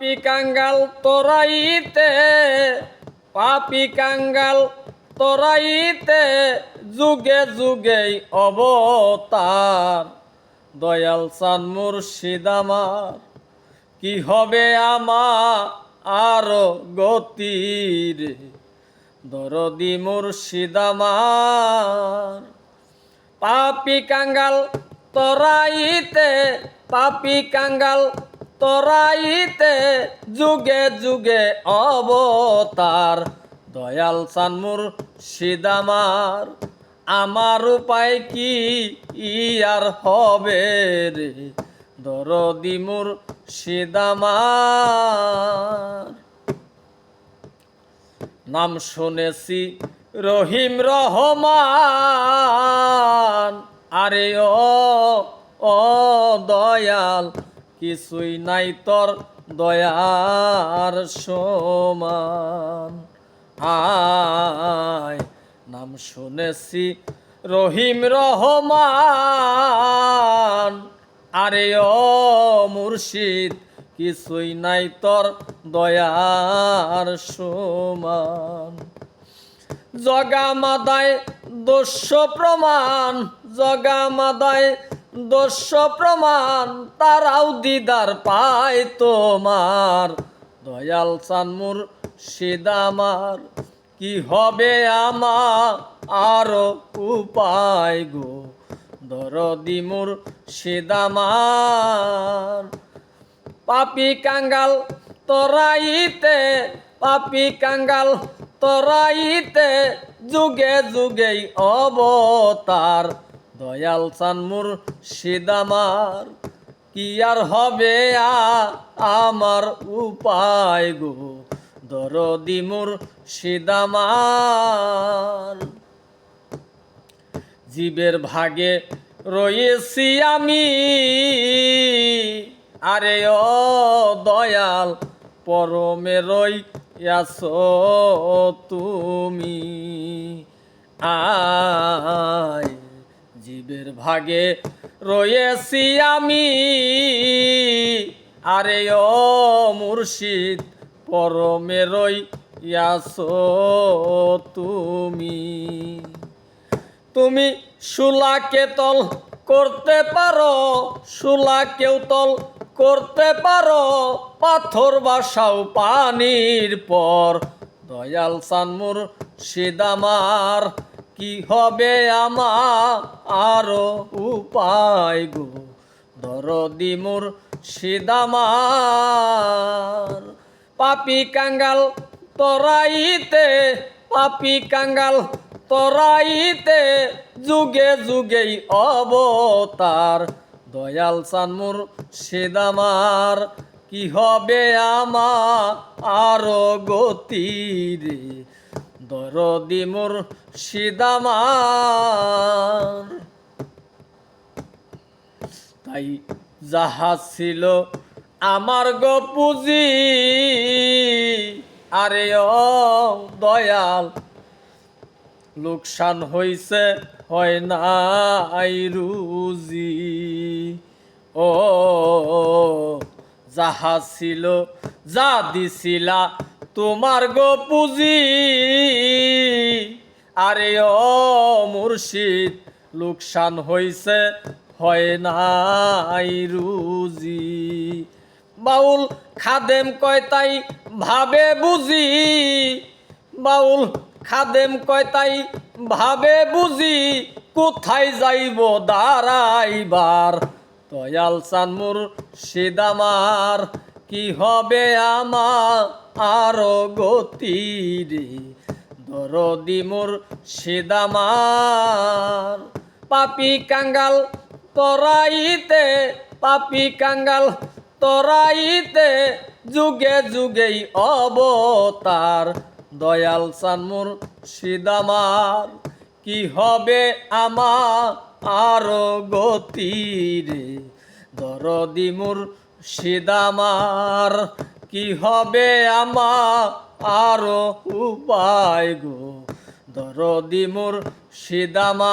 পাপি কাঙ্গাল তোরাইতে, পাপি কাঙ্গাল তোরাইতে, যুগে যুগে অবতার। দয়াল চান মুর্শিদ আমার, কি হবে আমার আরও গতির? দরদি মুর্শিদ আমার, পাপি কাঙ্গাল তরাইতে, পাপি কাঙ্গাল তরাইতে যুগে যুগে অবতার। দয়াল চানমুর সিদামার আমার উপায় কি ইয়ার হবে রে? দরদিমুর সিদামার নাম শুনেছি রহিম রহমান। আরে ও ও দয়াল কিছুই নাই তোর দয়ার সমান। আয়, নাম শুনেছি রহিম রহমান। আরে ও মুর্শিদ, কিছুই নাই তোর দয়ার সমান। জগা মাদায় দস্য প্রমাণ জগা মাদায় দস্য প্রমাণ তারাও দিদার পায় তোমার। দয়াল চানমুর সিদামার কি হবে আমার আরও উপায় গো? দরদিমুর সিদামার পাপি কাঙ্গাল তরাইতে, পাপি কাঙ্গাল তরাইতে, যুগে যুগে অবতার। দয়াল চানমুর সিদামার কি আর হবে আমার উপায় গো? দরদিমুর সিদামার জীবের ভাগে রয়েছি আমি, আরে ও দয়াল, পরমে রইয়াছ তুমি। আয় জীবের ভাগে রয়েছি আমি। আরে ও মুর্শিদ, পরমে রইয়াছ তুমি। তুমি সুলাকে তল করতে পারো, সুলাকেও তল করতে পারো। পাথর বাসাও পানির পর, দয়াল সানমুর সিদামার কি হবে আমার আরও উপায় গো? দরদিমুর সিদামার পাপি কাঙ্গাল তরাইতে, পাপি কাঙ্গাল তরাইতে যুগে যুগেই অবতার। দয়াল চানমুর সেদামার কি হবে আমার আরও গতিরে দরদিমুর সিদামার তাই যাহা ছিল আমার গো পুঁজি, আরে ও দয়াল, লোকসান হইছে, হয় না রুজি। ও, যাহা ছিল যা দিছিলা তোমার গো পুঁজি। আরে ও মুর্শিদ, লোকসান হইছে, হয় না রুজি। বাউল খাদেম কয় তাই ভাবে বুঝি। বাউল খাদেম কয় তাই ভাবে বুঝি। কোথায় যাইব দাঁড়াইবার? দয়াল চানমুর সিদামার কি হবে আমার আরও গতিরে? দরদিমুর সিদামার পাপি কাঙ্গাল তরাইতে, পাপি কাঙ্গাল তরাইতে যুগে যুগেই অবতার। দয়াল চানমুর সিদামার কি হবে আমার আরও গতিরে? দরদিমুর সিদামার কি হবে আমা? আরও উপায় গো দরদিমুর সিদামার।